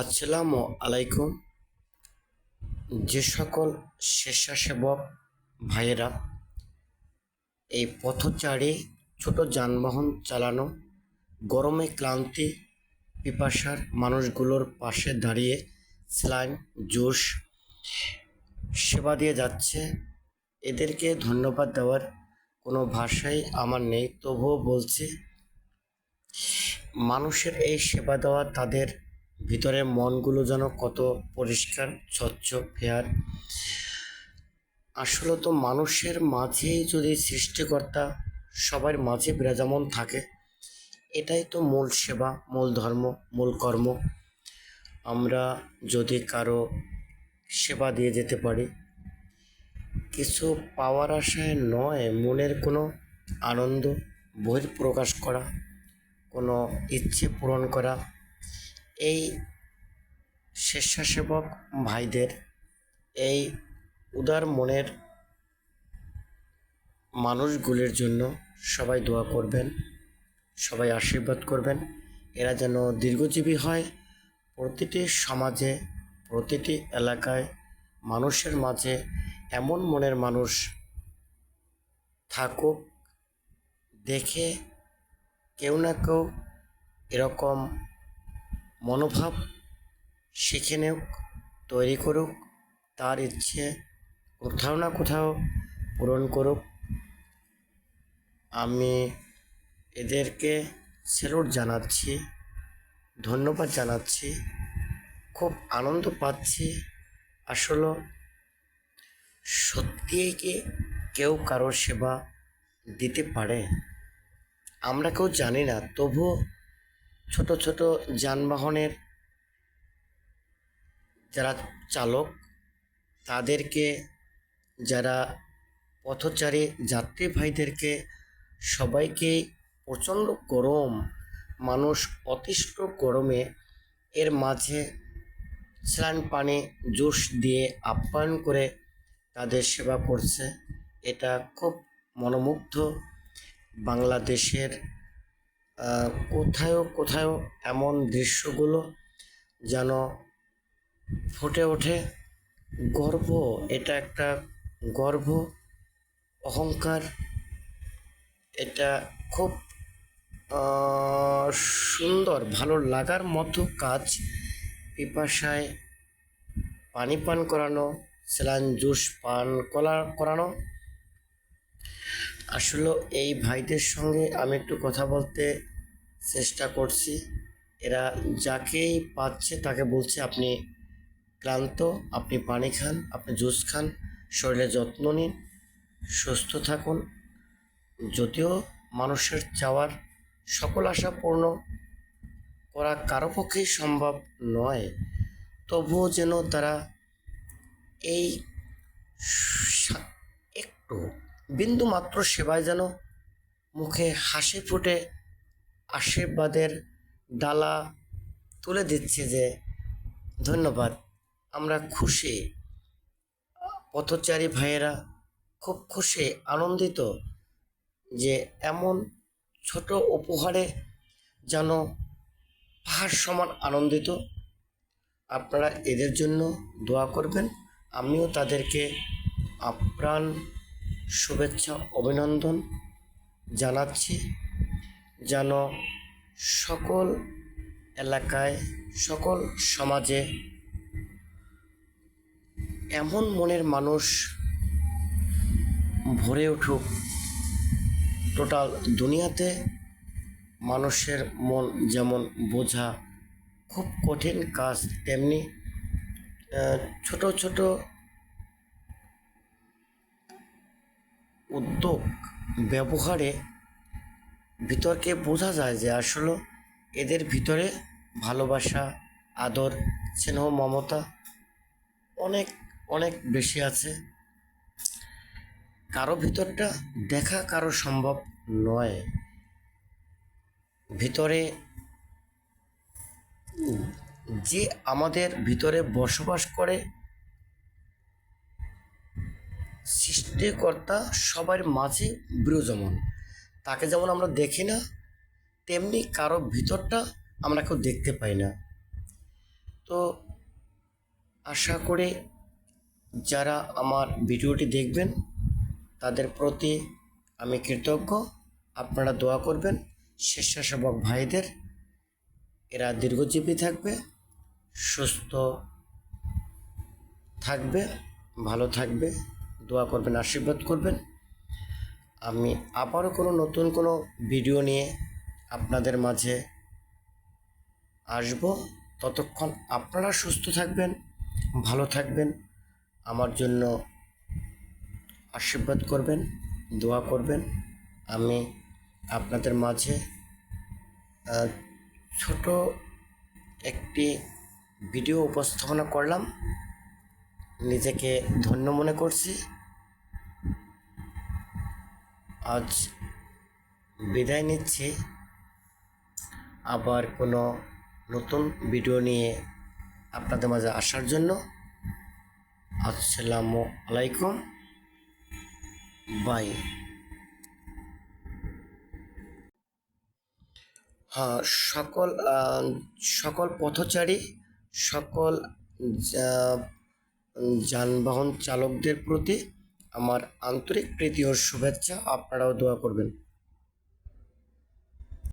আসসালামু আলাইকুম। যে সকল স্বেচ্ছাসেবক ভাইয়েরা, এই পথচারী ছোট যানবাহন চালানো, গরমে ক্লান্তি পিপাসার মানুষগুলোর পাশে দাঁড়িয়ে স্যালাইন জুস সেবা দিয়ে যাচ্ছে, এদেরকে ধন্যবাদ দেওয়ার কোনো ভাষাই আমার নেই। তবুও বলছি, মানুষের এই সেবা দেওয়া তাদের ভিতরের মনগুলো যেন কত পরিষ্কার, স্বচ্ছ ফেয়ার আসলে তো মানুষের মাঝেই যদি সৃষ্টিকর্তা সবার মাঝে বিরাজমান থাকে, এটাই তো মূল সেবা, মূল ধর্ম, মূল কর্ম। আমরা যদি কারও সেবা দিয়ে যেতে পারি, কিছু পাওয়ার আশায় নয়, মনের কোনো আনন্দ বহির প্রকাশ করা, কোনো ইচ্ছে পূরণ করা এই স্বেচ্ছাসেবক ভাইদের এই উদার মনের মানুষগুলির জন্য সবাই দোয়া করবেন, সবাই আশীর্বাদ করবেন। এরা যেন দীর্ঘজীবী হয়। প্রতিটি সমাজে, প্রতিটি এলাকায় মানুষের মাঝে এমন মনের মানুষ থাকুক, দেখে কেউ না কেউ এরকম মনোভাব শিখে নেওক তৈরি করুক, তার ইচ্ছে কোথাও না কোথাও পূরণ করুক। আমি এদেরকে স্যালুট জানাচ্ছি, ধন্যবাদ জানাচ্ছি, খুব আনন্দ পাচ্ছি। আসলে সত্যিই কি কেউ কারোর সেবা দিতে পারে? আমরা কেউ জানি না, তবুও ছোট ছোট যানবাহনের যারা চালক, তাদেরকে যারা পথচারী যাত্রী ভাইদেরকে সবাইকে প্রচণ্ড গরম, মানুষ অতিষ্ঠ গরমে এর মাঝে স্নান পানি, জুস দিয়ে আপ্যায়ন করে তাদের সেবা করছে। এটা খুব মনোমুগ্ধ বাংলাদেশের আহ, কোথাও কোথাও এমন দৃশ্যগুলো যেন ফুটে ওঠে। গর্ব এটা একটা গর্ব অহংকার এটা খুব সুন্দর ভালো লাগার মতো কাজ। পিপাসায় পানি পান করানো স্যালাইন জুস পান করা করানো আসলে এই ভাইদের সঙ্গে আমি একটু কথা বলতে চেষ্টা করছি। এরা যাকেই পাচ্ছে তাকে বলছে, আপনি ক্লান্ত, আপনি পানি খান, আপনি জুস খান, শরীরে যত্ন নিন, সুস্থ থাকুন। যদিও মানুষের চাওয়ার সকল আশা পূর্ণ করা কারও পক্ষেই সম্ভব নয়, তবুও যেন তারা এই একটু বিন্দু মাত্র সেবায় যেন মুখে হাসি ফুটে, আশীর্বাদের ডালা তুলে দিচ্ছে যে, ধন্যবাদ, আমরা খুশি। পথচারী ভাইয়েরা খুব খুশি, আনন্দিত যে এমন ছোট উপহারে যেন পাহাড় সমান আনন্দিত। আপনারা এদের জন্য দোয়া করবেন। আমিও তাদেরকে আপ্রাণ শুভেচ্ছা, অভিনন্দন জানাচ্ছি। যেন সকল এলাকায়, সকল সমাজে এমন মনের মানুষ ভরে উঠুক, টোটাল দুনিয়াতে মানুষের মন যেমন বোঝা খুব কঠিন কাজ, তেমনি ছোট ছোট উদ্যোগ ব্যবহারে ভিতরকে বোঝা যায় যে আসলে এদের ভিতরে ভালোবাসা, আদর, স্নেহ, মমতা অনেক অনেক বেশি আছে। কারও ভিতরটা দেখা কারও সম্ভব নয়। ভিতরে যে আমাদের ভিতরে বসবাস করে সৃষ্টিকর্তা সবার মাঝে বিরাজমান। তাকে যেমন আমরা দেখি না, তেমনি কারও ভিতরটা আমরা কেউ দেখতে পাই না। তো আশা করি যারা আমার ভিডিওটি দেখবেন, তাদের প্রতি আমি কৃতজ্ঞ। আপনারা দোয়া করবেন। স্বেচ্ছাসেবক ভাইদের, এরা দীর্ঘজীবী থাকবে, সুস্থ থাকবে, ভালো থাকবে। দোয়া করবেন, আশীর্বাদ করবেন। আমি আবারও কোনো নতুন কোনো ভিডিও নিয়ে আপনাদের মাঝে আসব। ততক্ষণ আপনারা সুস্থ থাকবেন, ভালো থাকবেন, আমার জন্য আশীর্বাদ করবেন, দোয়া করবেন। আমি আপনাদের মাঝে ছোট একটি ভিডিও উপস্থাপনা করলাম। নিজেকে ধন্য মনে করছি। আজ বিদায় নিচ্ছি। আবার কোনো নতুন ভিডিও নিয়ে আপনাদের মাঝে আসার জন্য আসসালামু আলাইকুম। বাই। হ্যাঁ সকল সকল পথচারী, সকল যানবাহন চালকদের প্রতি আমার আন্তরিক প্রীতি ও শুভেচ্ছা। আপনারাও দোয়া করবেন।